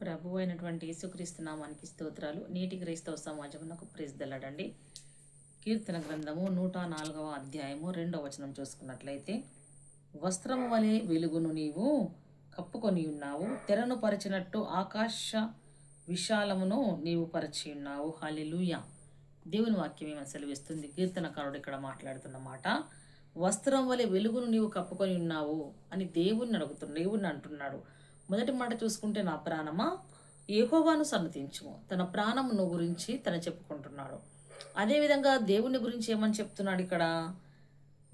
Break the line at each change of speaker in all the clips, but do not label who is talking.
ప్రభు అయినటువంటి యేసుక్రీస్తు నామానికి స్తోత్రాలు. నీటి క్రైస్తవ సమాజమునకు నాకు కీర్తన గ్రంథము నూట నాలుగవ అధ్యాయము రెండవ వచనం చూసుకున్నట్లయితే వస్త్రము వలె వెలుగును నీవు కప్పుకొని ఉన్నావు తెరను పరిచినట్టు ఆకాశ విశాలమును నీవు పరిచి ఉన్నావు. హాలెలూయా దేవుని వాక్యం ఏమని సెలవిస్తుంది? కీర్తనకారుడు ఇక్కడ మాట్లాడుతున్నమాట వస్త్రం వలె వెలుగును నీవు కప్పుకొని ఉన్నావు అని దేవుణ్ణి అడుగుతున్నాడు దేవుణ్ణి అంటున్నాడు. మొదటి మాట చూసుకుంటే నా ప్రాణమా? ఏహోవాను సన్నతించుము. తన ప్రాణమును గురించి తన చెప్పుకుంటున్నాడు. అదేవిధంగా దేవుని గురించి ఏమని చెప్తున్నాడు ఇక్కడ?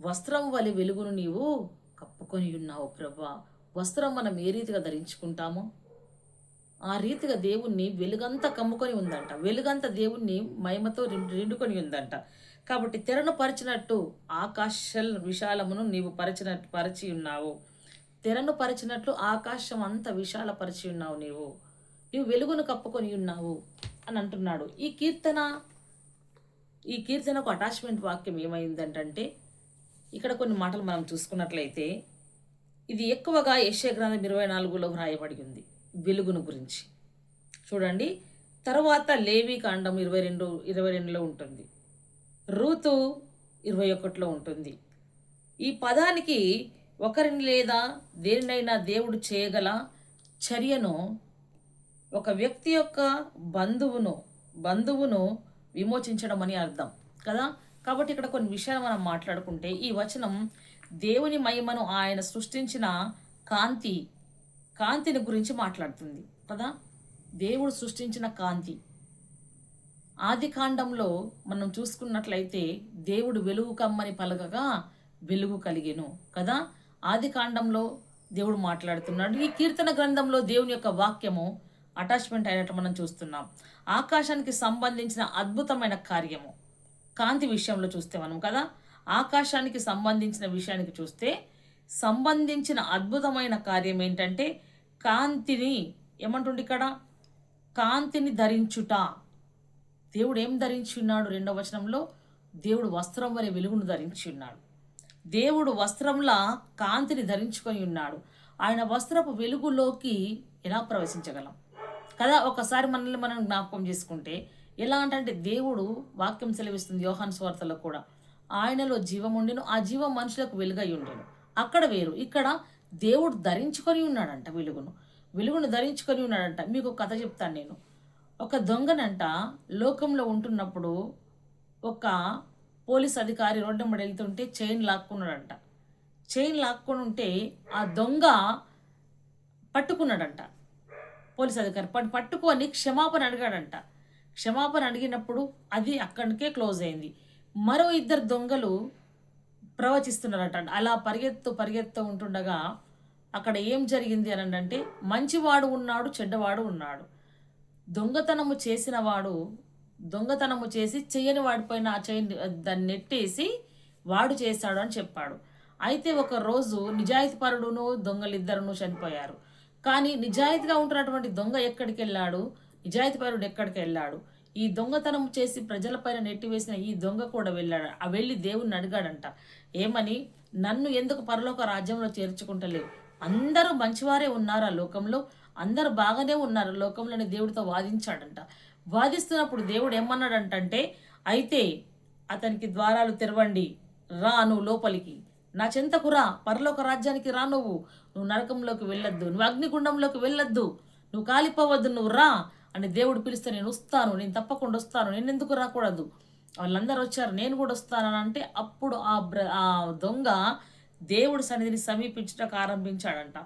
వస్త్రం వలె వెలుగును నీవు కప్పుకొని ఉన్నావు ప్రభా. వస్త్రం మనం ఏ రీతిగా ధరించుకుంటామో? ఆ రీతిగా దేవుణ్ణి వెలుగంతా కమ్ముకొని ఉందంట. వెలుగంతా దేవుణ్ణి మహిమతో నిండుకొని ఉందంట. కాబట్టి తెరను పరిచినట్టు ఆకాశ విశాలమును నీవు పరిచినట్టు పరిచి ఉన్నావు. తెరను పరిచినట్లు ఆకాశం అంత విశాలపరిచి ఉన్నావు నీవు. నీవు వెలుగును కప్పుకొని ఉన్నావు అని అంటున్నాడు. ఈ కీర్తన ఈ కీర్తనకు అటాచ్మెంట్ వాక్యం ఏమైందంటే ఇక్కడ కొన్ని మాటలు మనం చూసుకున్నట్లయితే ఇది ఎక్కువగా యెషయా గ్రంథం ఇరవై నాలుగులో వ్రాయబడి ఉంది వెలుగును గురించి. చూడండి తర్వాత లేవి కాండం ఇరవై రెండు ఇరవై రెండులో ఉంటుంది. రూతు ఇరవై ఒకటిలో ఉంటుంది. ఈ పదానికి ఒకరిని లేదా దేనినైనా దేవుడు చేయగల చర్యను ఒక వ్యక్తి యొక్క బంధువును బంధువును విమోచించడం అని అర్థం కదా? కాబట్టి ఇక్కడ కొన్ని విషయాలు మనం మాట్లాడుకుంటే ఈ వచనం దేవుని మహిమను ఆయన సృష్టించిన కాంతి కాంతిని గురించి మాట్లాడుతుంది కదా? దేవుడు సృష్టించిన కాంతి. ఆది కాండంలో మనం చూసుకున్నట్లయితే దేవుడు వెలుగు కమ్మని పలకగా వెలుగు కలిగెను కదా? ఆది కాండంలో దేవుడు మాట్లాడుతున్నాడు. ఈ కీర్తన గ్రంథంలో దేవుని యొక్క వాక్యము అటాచ్మెంట్ అయినట్టు మనం చూస్తున్నాం. ఆకాశానికి సంబంధించిన అద్భుతమైన కార్యము. కాంతి విషయంలో చూస్తే మనం కదా? ఆకాశానికి సంబంధించిన విషయానికి చూస్తే సంబంధించిన అద్భుతమైన కార్యం ఏంటంటే కాంతిని ఏమంటుంది ఇక్కడ? కాంతిని ధరించుట. దేవుడు ఏం ధరించి ఉన్నాడు రెండవ వచనంలో దేవుడు వస్త్రం వలె వెలుగును ధరించి ఉన్నాడు దేవుడు వస్త్రంలా కాంతిని ధరించుకొని ఉన్నాడు. ఆయన వస్త్రపు వెలుగులోకి ఎలా ప్రవేశించగలం? కదా ఒకసారి మనల్ని మనం జ్ఞాపకం చేసుకుంటే ఎలా అంటే దేవుడు వాక్యం సెలవిస్తుంది యోహాన్ స్వార్థలో కూడా. ఆయనలో జీవం ఉండెను ఆ జీవం మనుషులకు వెలుగై ఉండెను. అక్కడ వేరు ఇక్కడ దేవుడు ధరించుకొని ఉన్నాడంట వెలుగును. వెలుగును ధరించుకొని ఉన్నాడంట. మీకు కథ చెప్తాను నేను. ఒక దొంగనంట లోకంలో ఉంటున్నప్పుడు ఒక పోలీస్ అధికారి రోడ్డు వెంబడి వెళ్తుంటే చైన్ లాక్కున్నాడంట. చైన్ లాక్కొని ఉంటే ఆ దొంగ పట్టుకున్నాడంట. పోలీస్ అధికారి పట్టు పట్టుకొని క్షమాపణ అడిగాడంట. క్షమాపణ అడిగినప్పుడు అది అక్కడికే క్లోజ్ అయింది. మరో ఇద్దరు దొంగలు ప్రవచిస్తున్నారట. అలా పరిగెత్తు పరిగెత్తు ఉంటుండగా అక్కడ ఏం జరిగింది అని అంటే మంచివాడు ఉన్నాడు చెడ్డవాడు ఉన్నాడు. దొంగతనము చేసిన వాడు దొంగతనము చేసి చెయ్యని వాడిపోయిన ఆ చైన్ దాన్ని నెట్టేసి వాడు చేశాడు అని చెప్పాడు. అయితే ఒక రోజు నిజాయితీపరుడును దొంగలిద్దరును చనిపోయారు. కానీ నిజాయితీగా ఉంటున్నటువంటి దొంగ ఎక్కడికి వెళ్ళాడు? నిజాయితీపరుడు ఎక్కడికి వెళ్ళాడు? ఈ దొంగతనం చేసి ప్రజలపైన నెట్టివేసిన ఈ దొంగ కూడా వెళ్ళాడు. ఆ వెళ్ళి దేవుణ్ణి అడిగాడంట. ఏమని? నన్ను ఎందుకు పరలోక రాజ్యంలో చేర్చుకుంటలేవు? అందరూ మంచివారే ఉన్నారు ఆ లోకంలో. అందరూ బాగానే ఉన్నారు. లోకంలోని దేవుడితో వాదించాడంట. వాదిస్తున్నప్పుడు దేవుడు ఏమన్నాడంటే అయితే అతనికి ద్వారాలు తెరవండి రా నువ్వు లోపలికి. నా చెంతకు రా పరలోక రాజ్యానికి రా నువ్వు. నువ్వు నరకంలోకి వెళ్ళొద్దు నువ్వు అగ్నిగుండంలోకి వెళ్ళొద్దు. నువ్వు కాలిపోవద్దు నువ్వు రా అని దేవుడు పిలిస్తే నేను వస్తాను నేను తప్పకుండా వస్తాను నేను ఎందుకు రాకూడదు? వాళ్ళందరూ వచ్చారు నేను కూడా వస్తానని అంటే అప్పుడు ఆ బ్ర ఆ దొంగ దేవుడి సన్నిధిని సమీపించడానికి ఆరంభించాడంట.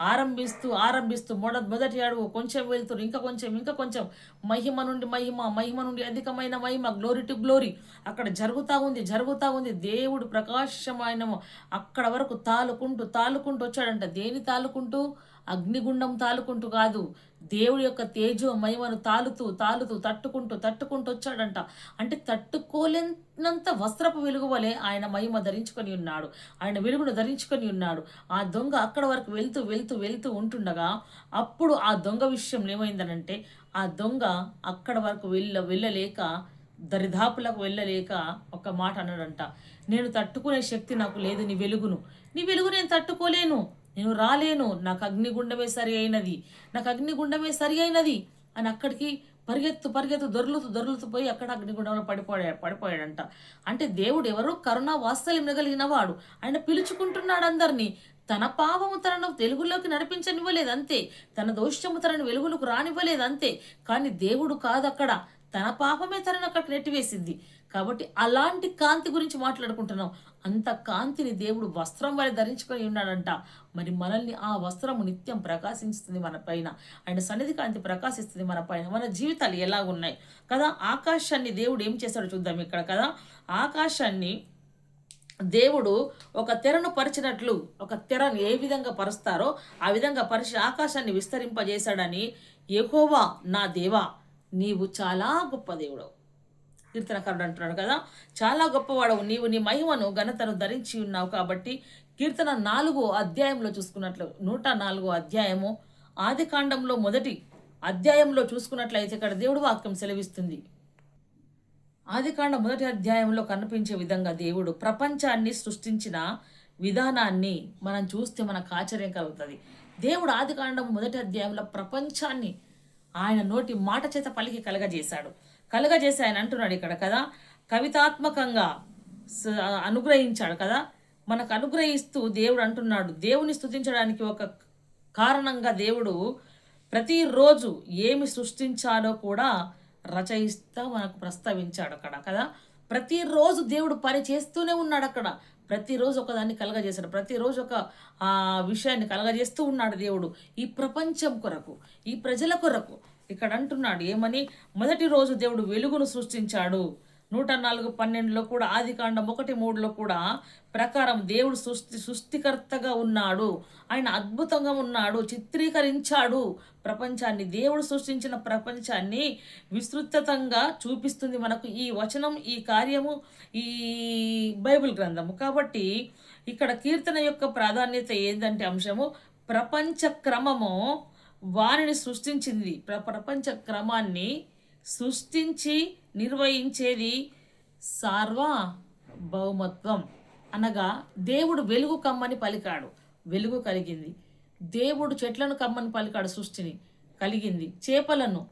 ఆరంభిస్తూ ఆరంభిస్తూ మొద మొదటి అడుగు కొంచెం వెళ్తురు ఇంకా కొంచెం ఇంకా కొంచెం. మహిమ నుండి మహిమ మహిమ నుండి అధికమైన మహిమ గ్లోరీ టు గ్లోరీ అక్కడ జరుగుతూ ఉంది జరుగుతూ ఉంది. దేవుడు ప్రకాశమైన అక్కడ వరకు తాలుకుంటూ తాలుకుంటూ వచ్చాడంట. దేని తాలుకుంటూ అగ్నిగుండం తాలుకుంటూ కాదు దేవుడి యొక్క తేజో మహిమను తాలుతూ తాలుతూ తట్టుకుంటూ తట్టుకుంటూ వచ్చాడంట. అంటే తట్టుకోలేనంత వస్త్రపు వెలుగు వలె ఆయన మహిమ ధరించుకొని ఉన్నాడు. ఆయన వెలుగును ధరించుకొని ఉన్నాడు. ఆ దొంగ అక్కడ వరకు వెళ్తూ వెళ్తూ వెళ్తూ ఉంటుండగా అప్పుడు ఆ దొంగ విషయం ఏమైందనంటే ఆ దొంగ అక్కడ వరకు వెళ్ళ వెళ్ళలేక దరిదాపులకు వెళ్ళలేక ఒక మాట అన్నాడంట. నేను తట్టుకునే శక్తి నాకు లేదు నీ వెలుగును. నీ వెలుగు నేను తట్టుకోలేను. నేను రాలేను నాకు అగ్నిగుండమే సరి అయినది నాకు అగ్నిగుండమే సరి అయినది అని అక్కడికి పరిగెత్తు పరిగెత్తు దొర్లుతూ దొర్లుతూ పోయి అక్కడ అగ్నిగుండంలో పడిపోయాడు పడిపోయాడంట. అంటే దేవుడు ఎవరు కరుణా వాత్సల్యం కలిగిన వాడు ఆయన పిలుచుకుంటున్నాడు అందరినీ. తన పాపము తనను వెలుగులోకి నడిపించనివ్వలేదు అంతే. తన దోషము తనను వెలుగులోకి రానివ్వలేదు అంతే. కానీ దేవుడు కాదు అక్కడ తన పాపమే తనను అక్కడికి నెట్టివేసింది. కాబట్టి అలాంటి కాంతి గురించి మాట్లాడుకుంటున్నాం. అంత కాంతిని దేవుడు వస్త్రం వలె ధరించుకొని ఉన్నాడంట. మరి మనల్ని ఆ వస్త్రము నిత్యం ప్రకాశిస్తుంది మన పైన. ఆయన సన్నిధి కాంతి ప్రకాశిస్తుంది మన పైన. మన జీవితాలు ఎలా ఉన్నాయి కదా ఆకాశాన్ని దేవుడు ఏం చేశాడో చూద్దాం ఇక్కడ కదా. ఆకాశాన్ని దేవుడు ఒక తెరను పరిచినట్లు ఒక తెరను ఏ విధంగా పరుస్తారో ఆ విధంగా పరిచి ఆకాశాన్ని విస్తరింపజేశాడని ఎహోవా నా దేవా నీవు చాలా గొప్ప దేవుడవు. కీర్తనకారుడు అంటున్నాడు కదా చాలా గొప్పవాడవు. నీవు నీ మహిమను ఘనతను ధరించి ఉన్నావు కాబట్టి కీర్తన నాలుగో అధ్యాయంలో చూసుకున్నట్లు నూట నాలుగో అధ్యాయము ఆది కాండంలో మొదటి అధ్యాయంలో చూసుకున్నట్లయితే ఇక్కడ దేవుడు వాక్యం సెలవిస్తుంది. ఆదికాండ మొదటి అధ్యాయంలో కనిపించే విధంగా దేవుడు ప్రపంచాన్ని సృష్టించిన విధానాన్ని మనం చూస్తే మనకు ఆశ్చర్యం కలుగుతుంది. దేవుడు ఆదికాండం మొదటి అధ్యాయంలో ప్రపంచాన్ని ఆయన నోటి మాట చేత పలికి కలగజేశాడు. కలగజేసి ఆయన అంటున్నాడు ఇక్కడ కదా కవితాత్మకంగా స- అనుగ్రహించాడు కదా. మనకు అనుగ్రహిస్తూ దేవుడు అంటున్నాడు. దేవుని స్థుతించడానికి ఒక కారణంగా దేవుడు ప్రతిరోజు ఏమి సృష్టించాలో కూడా రచయిస్తా మనకు ప్రస్తావించాడు అక్కడ కదా. ప్రతిరోజు దేవుడు పని చేస్తూనే ఉన్నాడు అక్కడ. ప్రతిరోజు ఒకదాన్ని కలగజేశాడు. ప్రతిరోజు ఒక ఆ విషయాన్ని కలగజేస్తూ ఉన్నాడు దేవుడు. ఈ ప్రపంచం కొరకు ఈ ప్రజల కొరకు. ఇక్కడ అంటున్నాడు ఏమని? మొదటి రోజు దేవుడు వెలుగును సృష్టించాడు. నూట నాలుగు పన్నెండులో కూడా ఆదికాండం ఒకటి మూడులో కూడా ప్రకారం దేవుడు సృష్టి సృష్టికర్తగా ఉన్నాడు. ఆయన అద్భుతంగా ఉన్నాడు చిత్రీకరించాడు. ప్రపంచాన్ని దేవుడు సృష్టించిన ప్రపంచాన్ని విస్తృతంగా చూపిస్తుంది మనకు ఈ వచనం ఈ కార్యము ఈ బైబిల్ గ్రంథము. కాబట్టి ఇక్కడ కీర్తన యొక్క ప్రాధాన్యత ఏంటంటే అంశము ప్రపంచ క్రమము వారిని సృష్టించింది. ప్ర ప్రపంచ క్రమాన్ని సృష్టించి నిర్వహించేది సార్వభౌమత్వం. అనగా దేవుడు వెలుగు కమ్మని పలికాడు. వెలుగు కలిగింది. దేవుడు చెట్లను కమ్మని పలికాడు సృష్టిని కలిగింది. చేపలను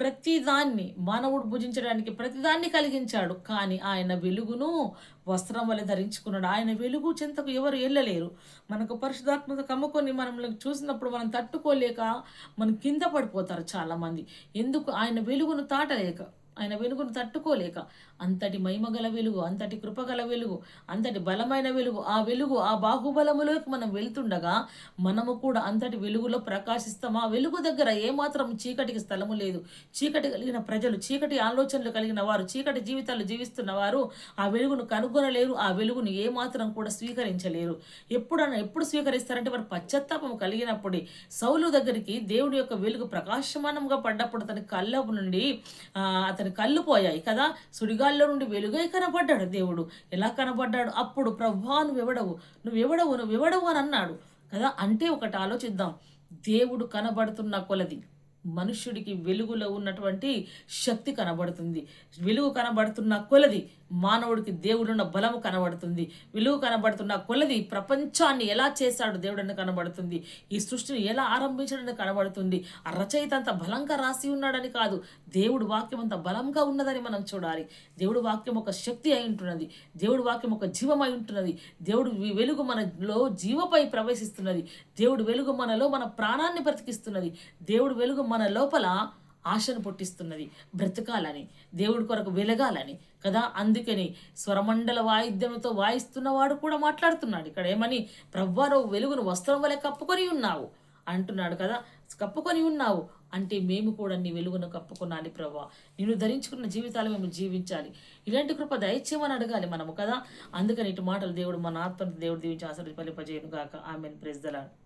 ప్రతిదాన్ని మానవుడు భుజించడానికి ప్రతిదాన్ని కలిగించాడు. కానీ ఆయన వెలుగును వస్త్రం వల్ల ధరించుకున్నాడు. ఆయన వెలుగు చెంతకు ఎవరు వెళ్ళలేరు మనకు పరిశుధాత్మక కమ్ముకొని మనం చూసినప్పుడు మనం తట్టుకోలేక మనం కింద పడిపోతారు చాలామంది. ఎందుకు? ఆయన వెలుగును తాటలేక ఆయన వెలుగును తట్టుకోలేక అంతటి మహిమగల వెలుగు అంతటి కృపగల వెలుగు అంతటి బలమైన వెలుగు ఆ వెలుగు ఆ బాహుబలములోకి మనం వెళ్తుండగా మనము కూడా అంతటి వెలుగులో ప్రకాశిస్తాం ఆ వెలుగు దగ్గర ఏమాత్రం చీకటికి స్థలము లేదు. చీకటి కలిగిన ప్రజలు చీకటి ఆలోచనలు కలిగిన వారు చీకటి జీవితాలు జీవిస్తున్న వారు ఆ వెలుగును కనుగొనలేరు ఆ వెలుగును ఏమాత్రం కూడా స్వీకరించలేరు. ఎప్పుడన్నా ఎప్పుడు స్వీకరిస్తారంటే వారు పశ్చాత్తాపం కలిగినప్పుడే. సౌలు దగ్గరికి దేవుడి యొక్క వెలుగు ప్రకాశమానంగా పడ్డప్పుడు అతని కళ్ళ నుండి అతని అతని కళ్ళు పోయాయి కదా? సుడిగాల్లో నుండి వెలుగై కనబడ్డాడు దేవుడు. ఎలా కనబడ్డాడు అప్పుడు ప్రభా నువ్వెవడవు? నువ్వెవడవు? నువ్వెవడవు అని అన్నాడు కదా? అంటే ఒకటి ఆలోచిద్దాం. దేవుడు కనబడుతున్న కొలది. మనుష్యుడికి వెలుగులో ఉన్నటువంటి శక్తి కనబడుతుంది. వెలుగు కనబడుతున్న కొలది మానవుడికి దేవుడున్న బలము కనబడుతుంది. వెలుగు కనబడుతున్న కొలది ప్రపంచాన్ని ఎలా చేశాడు దేవుడని కనబడుతుంది. ఈ సృష్టిని ఎలా ఆరంభించడని కనబడుతుంది. ఆ రచయిత అంత బలంగా రాసి ఉన్నాడని కాదు దేవుడు వాక్యం అంత బలంగా ఉన్నదని మనం చూడాలి. దేవుడు వాక్యం ఒక శక్తి అయి ఉంటున్నది. దేవుడు వాక్యం ఒక జీవమై ఉంటున్నది. దేవుడు వెలుగు మనలో జీవపై ప్రవేశిస్తున్నది. దేవుడు వెలుగు మనలో మన ప్రాణాన్ని బ్రతికిస్తున్నది. దేవుడు వెలుగు మన మన లోపల ఆశను పుట్టిస్తున్నది. బ్రతకాలని దేవుడి కొరకు వెలగాలని కదా? అందుకని స్వరమండల వాయిద్యంతో వాయిస్తున్నవాడు కూడా మాట్లాడుతున్నాడు. ఇక్కడ ఏమని? ప్రవ్వారో వెలుగును వస్త్రం వలె కప్పుకొని ఉన్నావు అంటున్నాడు కదా? కప్పుకొని ఉన్నావు అంటే మేము కూడా నీ వెలుగును కప్పుకున్నాను ప్రభా నేను ధరించుకున్న జీవితాలు మేము జీవించాలి. ఇలాంటి కృప దయచేయమని అడగాలి మనము కదా? అందుకని ఇటు మాటలు దేవుడు మన ఆత్మ దేవుడు దీవించి ఆశ్రదింపజేయను గాక ఆమెను. ప్రెజ్దలాడు